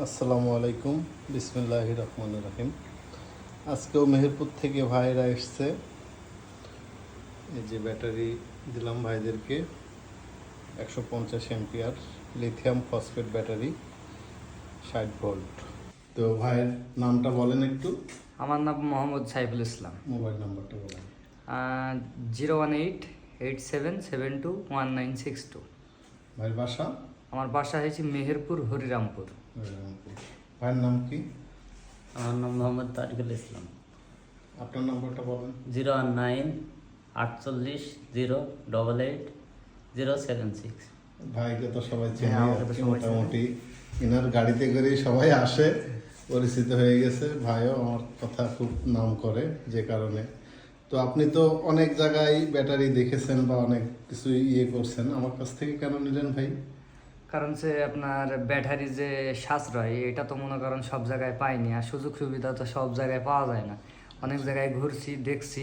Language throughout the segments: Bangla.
আসসালামু আলাইকুম। বিসমিল্লাহ রহমান রাহিম। আজকেও মেহেরপুর থেকে ভাইরা এসছে। এই যে ব্যাটারি দিলাম ভাইদেরকে একশো পঞ্চাশ এমপিআর লিথিয়াম ফসফেট ব্যাটারি ষাট ভোল্ট। তো ভাইয়ের নামটা বলেন একটু। আমার নাম মোহাম্মদ সাইফুল ইসলাম। মোবাইল নাম্বারটা বলেন। Zero one eight eight seven seven two one nine six two. ভাইয়ের বাসা? আমার বাসা হয়েছে মেহেরপুর হরিরামপুর। ভাইয়ের নাম কি? আমার নাম মোহাম্মদ তারিকুল ইসলাম। আপনার নম্বরটা বলেন। জিরো ওয়ান নাইন আটচল্লিশ zero double eight zero seven six. ভাইকে তো সবাই চেনে হ্যাঁ, চেনে। মোটামুটি। ইনার গাড়িতে করে সবাই আসে পরিচিত হয়ে গেছে। ভাইও আমার কথা খুব নাম করে যে কারণে। তো আপনি তো অনেক জায়গায় ব্যাটারি দেখেছেন বা অনেক কিছু ইয়ে করছেন। আমার কাছ থেকে কেন নিলেন ভাই? কারণ সে আপনার ব্যাটারি যে সাশ্রয় এটা তো মনে করেন সব জায়গায় পাইনি আর সুযোগ সুবিধা তো সব জায়গায় পাওয়া যায় না। অনেক জায়গায় ঘুরছি দেখছি।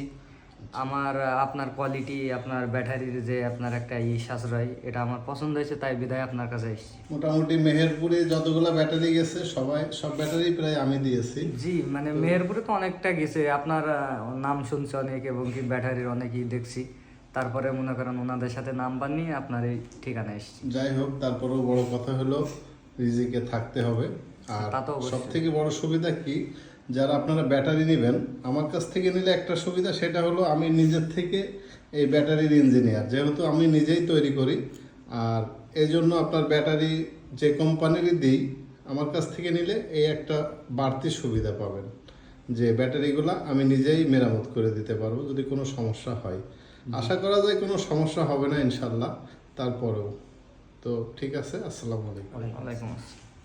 আমার আপনার কোয়ালিটি আপনার ব্যাটারির যে আপনার একটা ই সাশ্রয় এটা আমার পছন্দ হয়েছে তাই বিদায় আপনার কাছে এসেছি। মোটামুটি মেহেরপুরে যতগুলো ব্যাটারি গেছে সবাই সব ব্যাটারি প্রায় আমি দিয়েছি। জি মানে মেহেরপুরে তো অনেকটা গেছে। আপনার নাম শুনছি অনেক এবং কি ব্যাটারির অনেকই দেখছি। তারপরে মনে করেন ওনাদের সাথে নাম্বার নিয়ে আপনার এই ঠিকানা এসেছি। যাই হোক তারপরেও বড় কথা হলো রিজিকে থাকতে হবে। আর। সব থেকে বড় সুবিধা কি? যারা আপনারা ব্যাটারি নেবেন আমার কাছ থেকে নিলে একটা সুবিধা সেটা হলো আমি নিজের থেকে এই ব্যাটারির ইঞ্জিনিয়ার। যেহেতু আমি নিজেই তৈরি করি আর এই জন্য আপনার ব্যাটারি যে কোম্পানিরই দিই আমার কাছ থেকে নিলে এই একটা বাড়তি সুবিধা পাবেন। যে ব্যাটারিগুলো আমি নিজেই মেরামত করে দিতে পারব যদি কোনো সমস্যা হয়। আশা করা যায় কোনো সমস্যা হবে না ইনশাল্লাহ তারপরেও। তো ঠিক আছে, আসসালামু আলাইকুম। আসসালাম।